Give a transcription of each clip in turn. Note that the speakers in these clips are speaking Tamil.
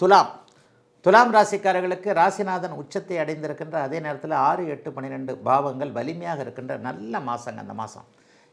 துலாம். துலாம் ராசிக்காரர்களுக்கு ராசிநாதன் உச்சத்தை அடைந்திருக்கின்ற அதே நேரத்தில் ஆறு எட்டு பன்னிரெண்டு பாவங்கள் வலிமையாக இருக்கின்ற நல்ல மாதங்க அந்த மாதம்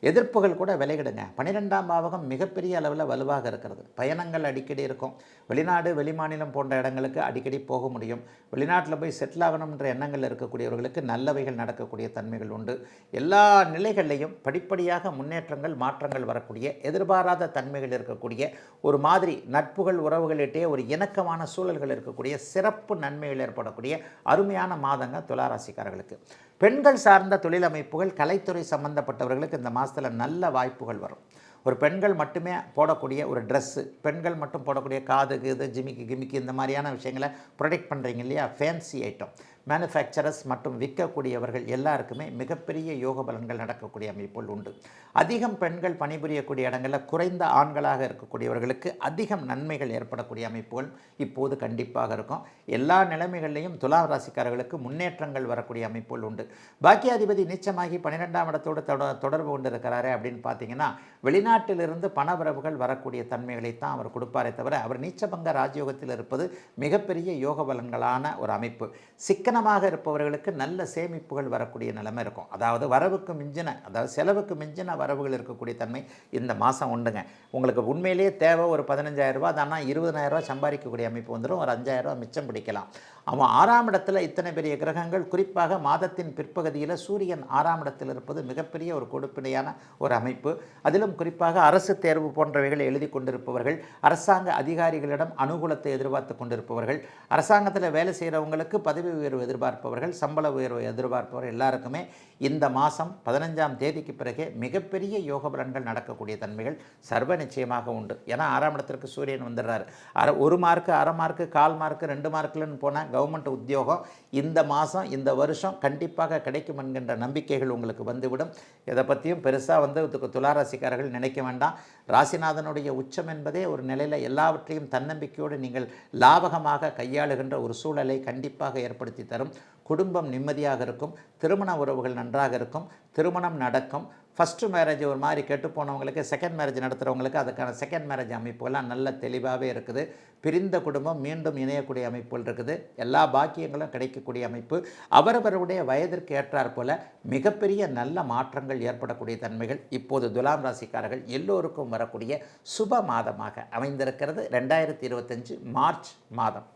எதிர்ப்புகள் கூட விலகிடுங்க பன்னிரெண்டாம் பாவகம் மிகப்பெரிய அளவில் வலுவாக இருக்கிறது. பயணங்கள் அடிக்கடி இருக்கும். வெளிநாடு வெளிமாநிலம் போன்ற இடங்களுக்கு அடிக்கடி போக முடியும். வெளிநாட்டில் போய் செட்டில் ஆகணுன்ற எண்ணங்கள் இருக்கக்கூடியவர்களுக்கு நல்லவைகள் நடக்கக்கூடிய தன்மைகள் உண்டு. எல்லா நிலைகள்லையும் படிப்படியாக முன்னேற்றங்கள் மாற்றங்கள் வரக்கூடிய எதிர்பாராத தன்மைகள் இருக்கக்கூடிய ஒரு மாதிரி நட்புகள் உறவுகளிட்டே ஒரு இணக்கமான சூழல்கள் இருக்கக்கூடிய சிறப்பு நன்மைகள் ஏற்படக்கூடிய அருமையான மாதங்க துளாராசிக்காரர்களுக்கு. பெண்கள் சார்ந்த தொழில் அமைப்புகள் கலைத்துறை சம்பந்தப்பட்டவர்களுக்கு இந்த மாதம் மாதத்தில் நல்ல வாய்ப்புகள் வரும். ஒரு பெண்கள் மட்டுமே போடக்கூடிய ஒரு ட்ரெஸ்ஸு பெண்கள் மட்டும் போடக்கூடிய காது இது ஜிமிக்கி கிமிக்கு இந்த மாதிரியான விஷயங்களை ப்ரொடெக்ட் பண்ணுறீங்க இல்லையா? ஃபேன்சி ஐட்டம் மேனுஃபேக்சரர்ஸ் மற்றும் விற்கக்கூடியவர்கள் எல்லாருக்குமே மிகப்பெரிய யோக பலன்கள் நடக்கக்கூடிய அமைப்புகள் உண்டு. அதிகம் பெண்கள் பணிபுரியக்கூடிய இடங்களில் குறைந்த ஆண்களாக இருக்கக்கூடியவர்களுக்கு அதிகம் நன்மைகள் ஏற்படக்கூடிய அமைப்புகள் இப்போது கண்டிப்பாக இருக்கும். எல்லா நிலைமைகள்லையும் துலா ராசிக்காரர்களுக்கு முன்னேற்றங்கள் வரக்கூடிய அமைப்புகள் உண்டு. பாக்கியாதிபதி நிச்சயமாகி பன்னிரெண்டாம் இடத்தோடு தொடர்பு கொண்டு இருக்கிறாரு அப்படின்னு பார்த்தீங்கன்னா வெளிநாட்டிலிருந்து பணவரவுகள் வரக்கூடிய தன்மைகளை தான் அவர் கொடுப்பாரே தவிர அவர் நீச்சபங்க ராஜயோகத்தில் இருப்பது மிகப்பெரிய யோக பலன்களான ஒரு அமைப்பு. சிக்கனமாக இருப்பவர்களுக்கு நல்ல சேமிப்புகள் வரக்கூடிய நிலைமை இருக்கும். அதாவது வரவுக்கு மிஞ்சின அதாவது செலவுக்கு மிஞ்சின வரவுகள் இருக்கக்கூடிய தன்மை இந்த மாதம் உண்டுங்க. உங்களுக்கு உண்மையிலேயே தேவை ஒரு பதினஞ்சாயிரரூபா தானா இருபதனாயிரரூபா சம்பாதிக்கக்கூடிய அமைப்பு வந்துடும். ஒரு அஞ்சாயிரம் ரூபாய் மிச்சம் பிடிக்கலாம். அவன் ஆறாம் இடத்துல இத்தனை பெரிய கிரகங்கள் குறிப்பாக மாதத்தின் பிற்பகுதியில் சூரியன் ஆறாம் இடத்தில் இருப்பது மிகப்பெரிய ஒரு கொடுப்பினையான ஒரு அமைப்பு. அதிலும் குறிப்பாக அரசு தேர்வு போன்றவைகளை எழுதி கொண்டிருப்பவர்கள் அரசாங்க அதிகாரிகளிடம் அனுகூலத்தை எதிர்பார்த்து கொண்டிருப்பவர்கள் அரசாங்கத்தில் வேலை செய்கிறவங்களுக்கு பதவி உயர்வு எதிர்பார்ப்பவர்கள் சம்பள உயர்வு எதிர்பார்ப்பவர்கள் எல்லாருக்குமே இந்த மாதம் பதினஞ்சாம் தேதிக்கு பிறகே மிகப்பெரிய யோக பலன்கள் நடக்கக்கூடிய தன்மைகள் சர்வ நிச்சயமாக உண்டு. ஏன்னா ஆறாம் இடத்திற்கு சூரியன் வந்துடுறாரு. அரை ஒரு மார்க்கு அரை மார்க்கு கால் மார்க்கு ரெண்டு மார்க்குலன்னு போனால் கவர்மெண்ட் உத்தியோகம் இந்த மாதம் இந்த வருஷம் கண்டிப்பாக கிடைக்கும் என்கின்ற நம்பிக்கைகள் உங்களுக்கு வந்துவிடும். இதை பற்றியும் பெருசாக வந்து இதுக்கு துளாராசிக்காரர்கள் நினைக்க வேண்டாம். ராசிநாதனுடைய உச்சம் என்பதே ஒரு நிலையில் எல்லாவற்றையும் தன்னம்பிக்கையோடு நீங்கள் லாபகமாக கையாளுகின்ற ஒரு சூழலை கண்டிப்பாக ஏற்படுத்தி தரும். குடும்பம் நிம்மதியாக இருக்கும். திருமண உறவுகள் நன்றாக இருக்கும். திருமணம் நடக்கும். ஃபஸ்ட்டு மேரேஜ் ஒரு மாதிரி கெட்டு போனவங்களுக்கு செகண்ட் மேரேஜ் நடத்துகிறவங்களுக்கு அதுக்கான செகண்ட் மேரேஜ் அமைப்புகள்லாம் நல்ல தெளிவாகவே இருக்குது. பிரிந்த குடும்பம் மீண்டும் இணையக்கூடிய அமைப்புகள் இருக்குது. எல்லா பாக்கியங்களும் கிடைக்கக்கூடிய அமைப்பு. அவரவருடைய வயதிற்கு ஏற்றாற் போல மிகப்பெரிய நல்ல மாற்றங்கள் ஏற்படக்கூடிய தன்மைகள் இப்போது துலாம் ராசிக்காரர்கள் எல்லோருக்கும் வரக்கூடிய சுப மாதமாக அமைந்திருக்கிறது. ரெண்டாயிரத்தி இருபத்தஞ்சு மார்ச் மாதம்.